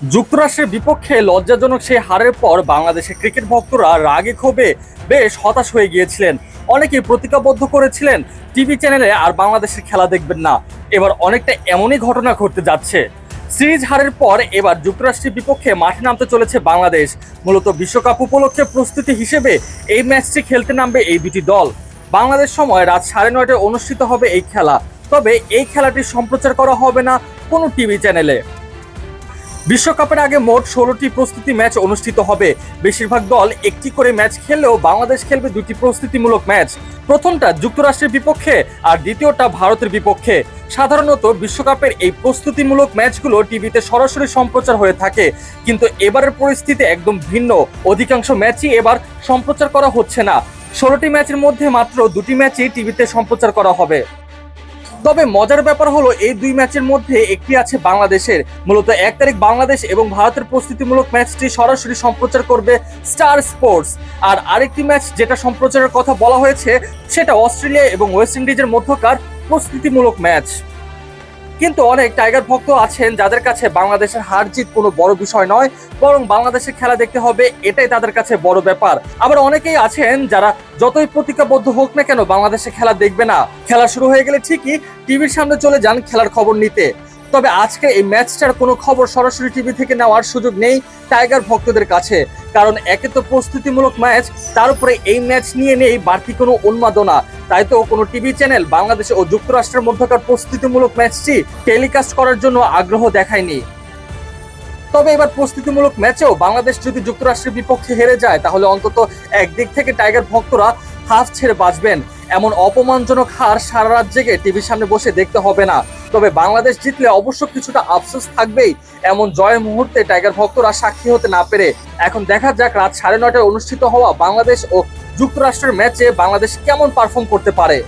যুক্তরাষ্ট্রের বিপক্ষে লজ্জাজনক সেই হারের পর বাংলাদেশের ক্রিকেট ভক্তরা রাগে ক্ষোভে বেশ হতাশ হয়ে গিয়েছিলেন। অনেকেই প্রতিজ্ঞাবদ্ধ করেছিলেন, টিভি চ্যানেলে আর বাংলাদেশের খেলা দেখবেন না। এবার অনেকটা এমনই ঘটনা ঘটতে যাচ্ছে। সিরিজ হারের পর এবার যুক্তরাষ্ট্রের বিপক্ষে মাঠে নামতে চলেছে বাংলাদেশ। মূলত বিশ্বকাপ উপলক্ষে প্রস্তুতি হিসেবে এই ম্যাচটি খেলতে নামবে এই দুটি দল। বাংলাদেশ সময় রাত সাড়ে নয়টায় অনুষ্ঠিত হবে এই খেলা। তবে এই খেলাটি সম্প্রচার করা হবে না কোনো টিভি চ্যানেলে। বিশ্বকাপের আগে মোট ষোলোটি প্রস্তুতি ম্যাচ অনুষ্ঠিত হবে। বেশিরভাগ দল একটি করে ম্যাচ খেললেও বাংলাদেশ খেলবে দুটি প্রস্তুতিমূলক ম্যাচ। প্রথমটা যুক্তরাষ্ট্রের বিপক্ষে আর দ্বিতীয়টা ভারতের বিপক্ষে। সাধারণত বিশ্বকাপের এই প্রস্তুতিমূলক ম্যাচগুলো টিভিতে সরাসরি সম্প্রচার হয়ে থাকে, কিন্তু এবারের পরিস্থিতি একদম ভিন্ন। অধিকাংশ ম্যাচই এবার সম্প্রচার করা হচ্ছে না। ষোলোটি ম্যাচের মধ্যে মাত্র দুটি ম্যাচই টিভিতে সম্প্রচার করা হবে। তবে মজার ব্যাপার হলো, এই দুই ম্যাচের মধ্যে একটি আছে বাংলাদেশের। মূলত এক তারিখ বাংলাদেশ এবং ভারতের প্রস্তুতিমূলক ম্যাচটি সরাসরি সম্প্রচার করবে স্টার স্পোর্টস। আর আরেকটি ম্যাচ যেটা সম্প্রচারের কথা বলা হয়েছে, সেটা অস্ট্রেলিয়া এবং ওয়েস্ট ইন্ডিজের মধ্যকার প্রস্তুতিমূলক ম্যাচ। কিন্তু অনেক টাইগার ভক্ত আছেন যাদের কাছে বাংলাদেশের হার জিত কোনো বড় বিষয় নয়, বরং বাংলাদেশের খেলা দেখতে হবে, এটাই তাদের কাছে বড় ব্যাপার। আবার অনেকেই আছেন যারা যতই প্রতিজ্ঞাবদ্ধ হোক না কেন বাংলাদেশে খেলা দেখবে না। খেলা শুরু হয়ে গেলে ঠিকই টিভির সামনে চলে যান খেলার খবর নিতে। তবে আজকে এই ম্যাচটার কোনো খবর সরাসরি টিভি থেকে নেওয়ার সুযোগ নেই টাইগার ভক্তদের কাছে। কারণ একে তো প্রস্তুতিমূলক ম্যাচ, তার উপরে এই ম্যাচ নিয়ে নেই বাড়তি কোনো উন্মাদনা। তাই তো কোনো টিভি চ্যানেল, বাংলাদেশ ও যুক্তরাষ্ট্রের মধ্যকার প্রস্তুতিমূলক ম্যাচটি টেলিকাস্ট করার জন্য আগ্রহ দেখায়নি। তবে এবার প্রস্তুতিমূলক ম্যাচেও বাংলাদেশ যদি যুক্তরাষ্ট্রের বিপক্ষে হেরে যায়, তাহলে অন্তত একদিক থেকে টাইগার ভক্তরা হাফ ছেড়ে বাঁচবেন। এমন অপমানজনক হার সারা রাত জেগে টিভির সামনে বসে দেখতে হবে না। তবে বাংলাদেশ জিতলে অবশ্য কিছুটা আফসোস থাকবেই, এমন জয় মুহূর্তে টাইগার ভক্তরা সাক্ষী হতে না পেরে। এখন দেখা যাক রাত সাড়ে নয়টায় অনুষ্ঠিত হওয়া বাংলাদেশ ও যুক্তরাষ্ট্রের ম্যাচে বাংলাদেশ কেমন পারফর্ম করতে পারে।